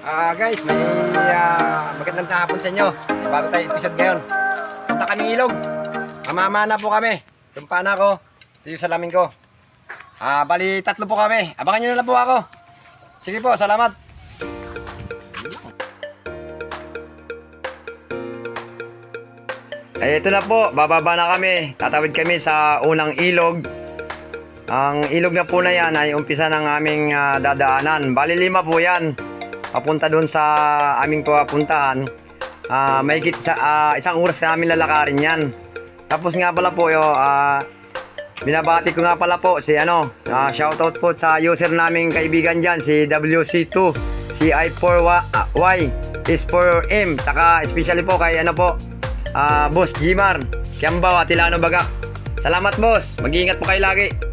Ah, guys, may ah, magandang hapon sa inyo. Bago tayo episode ngayon. Punta kami ilog. Mamamana po kami. Tumpa na ako. Ito salamin ko. Ah, bali tatlo po kami. Abangan nyo na lang po ako. Sige po, salamat. Ay, ito na po. Bababa na kami. Tatawid kami sa unang ilog. Ang ilog na po na yan ay umpisa ng aming ah, dadaanan. Bali lima po yan. Papunta doon sa aming papuntahan. Ah, may sa ah, isang oras na namin lalakarin yan. Tapos nga pala po, yo, ah, binabati ko nga pala po si ano, ah, shoutout po sa user naming kaibigan dyan, si WC2, CI4Y, is for M, saka especially po kay ano po, ah, Boss Gmar, Kiambaw, Atilano Bagak. Salamat boss, mag-iingat po kayo lagi.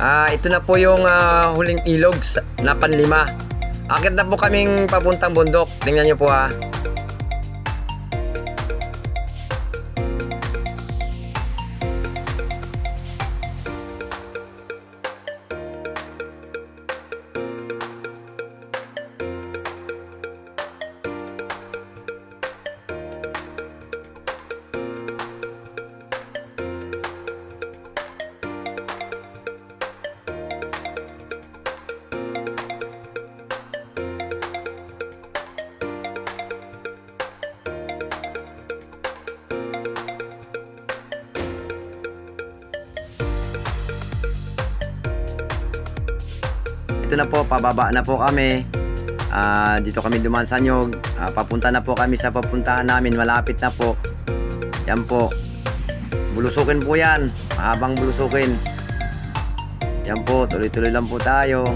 Ah, ito na po yung ah, huling ilog sa- na panlima. Akit na po kaming papuntang bundok. Tingnan niyo po ah. Ito na po, pababa na po kami. Ah, dito kami dumaan sa Nyog. Ah, papunta na po kami sa papuntahan namin. Malapit na po. Yan po. Bulusukin po yan. Mahabang bulusukin. Yan po, tuloy-tuloy lang po tayo.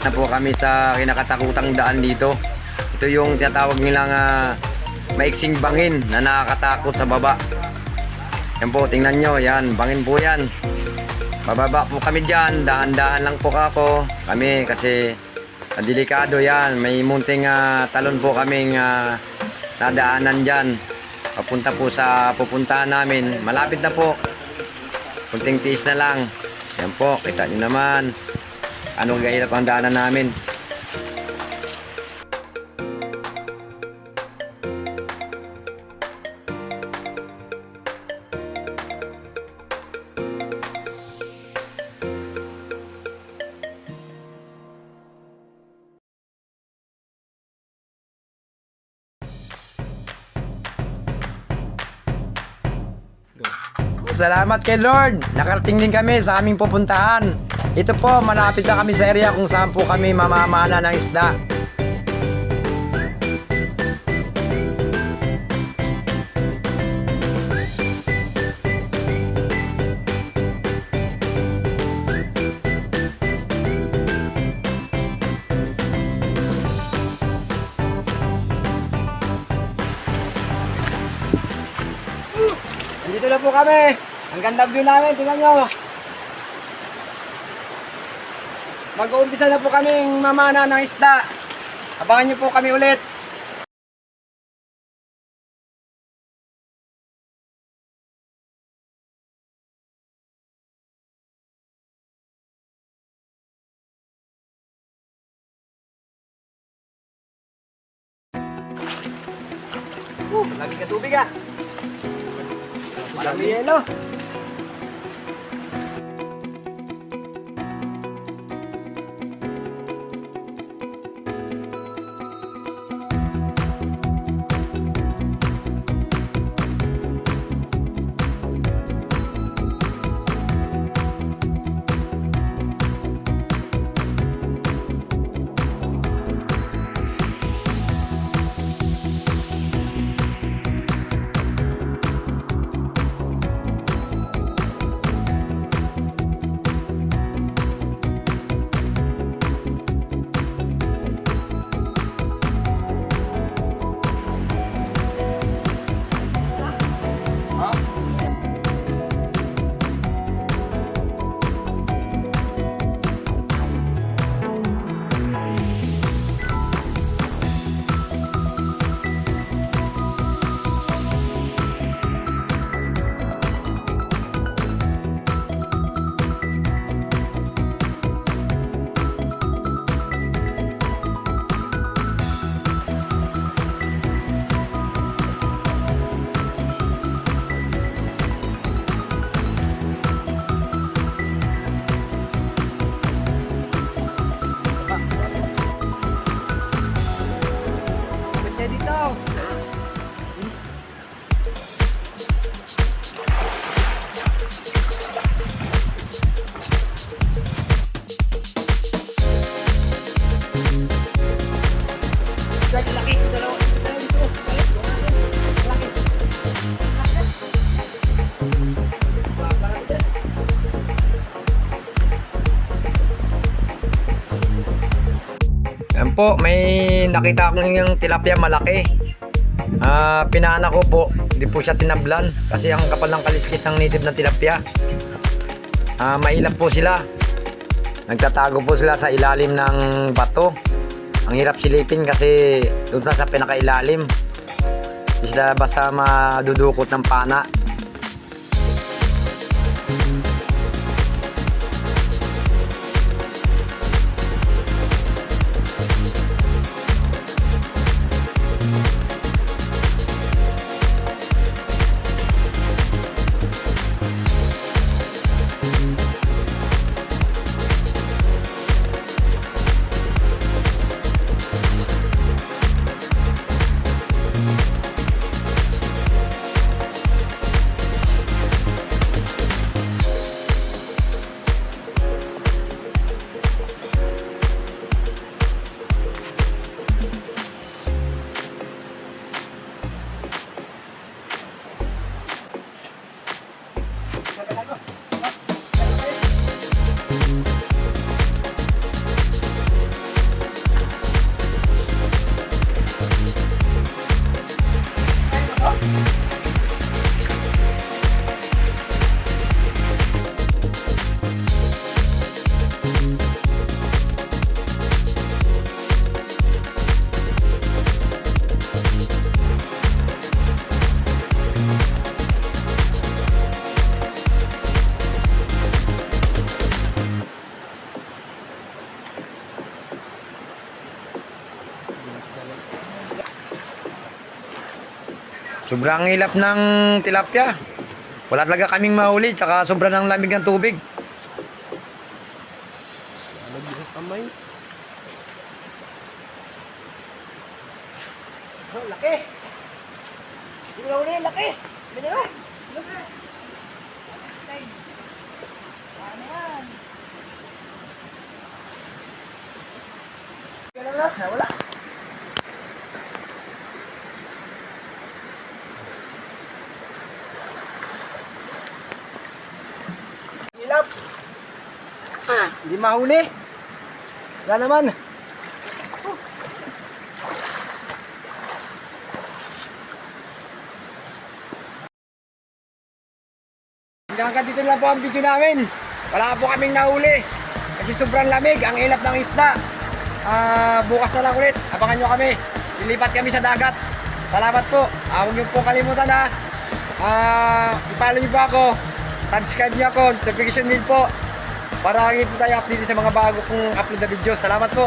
na po kami sa kinakatakutang daan dito. Ito yung tinatawag nilang ah, maiksing bangin na nakakatakot sa baba. Yan po, tingnan nyo, yan, bangin po yan. Bababa po kami dyan, dahan-dahan lang po ako. Kami kasi ah, delikado yan, may munting ah, talon po kaming ah, nadaanan dyan. Papunta po sa pupuntahan namin, malapit na po. Kunting tiis na lang. Yan po, kita nyo naman. Anong gahirap ang daanan namin. Salamat kay Lord. Nakarating din kami sa aming pupuntahan. Ito po, malapit na kami sa area kung saan po kami mamamana ng isda. Dito na po kami. Ang ganda view namin, tingnan nyo. Mag-uumpisa na po kaming mamana ng isda. Abangan nyo po kami ulit. Uh, lagi ka tubig ah. También. Po, may nakita akong yung tilapia malaki. Ah, pinaanak ko po, hindi po siya tinablan kasi ang kapal ng kaliskis ng native na tilapia. Ah, mailap po sila. Nagtatago po sila sa ilalim ng bato. Ang hirap silipin kasi doon sa pinakailalim. Hindi sila basta madudukot ng pana. Sobrang hilap ng tilapia. Wala talaga kaming mahuli, tsaka sobrang ng lamig ng tubig. Lagi sa kamay. Oh, laki. Hindi na uli, laki. Bili ba? Laki. Yan? Ganun na, nawala. Hilap. Ah, hindi mahuli. Wala naman. Hanggang dito lang po ang video namin. Wala po kaming nahuli. Kasi sobrang lamig, ang ilap ng isda. Ah, bukas na lang ulit. Abangan nyo kami. Lilipat kami sa dagat. Salamat po. Ah, huwag niyo po kalimutan ha. Ah, i-follow niyo po ako. Subscribe niyo ako. Notification din po. Para po tayo update sa mga bago kong upload na video. Salamat po.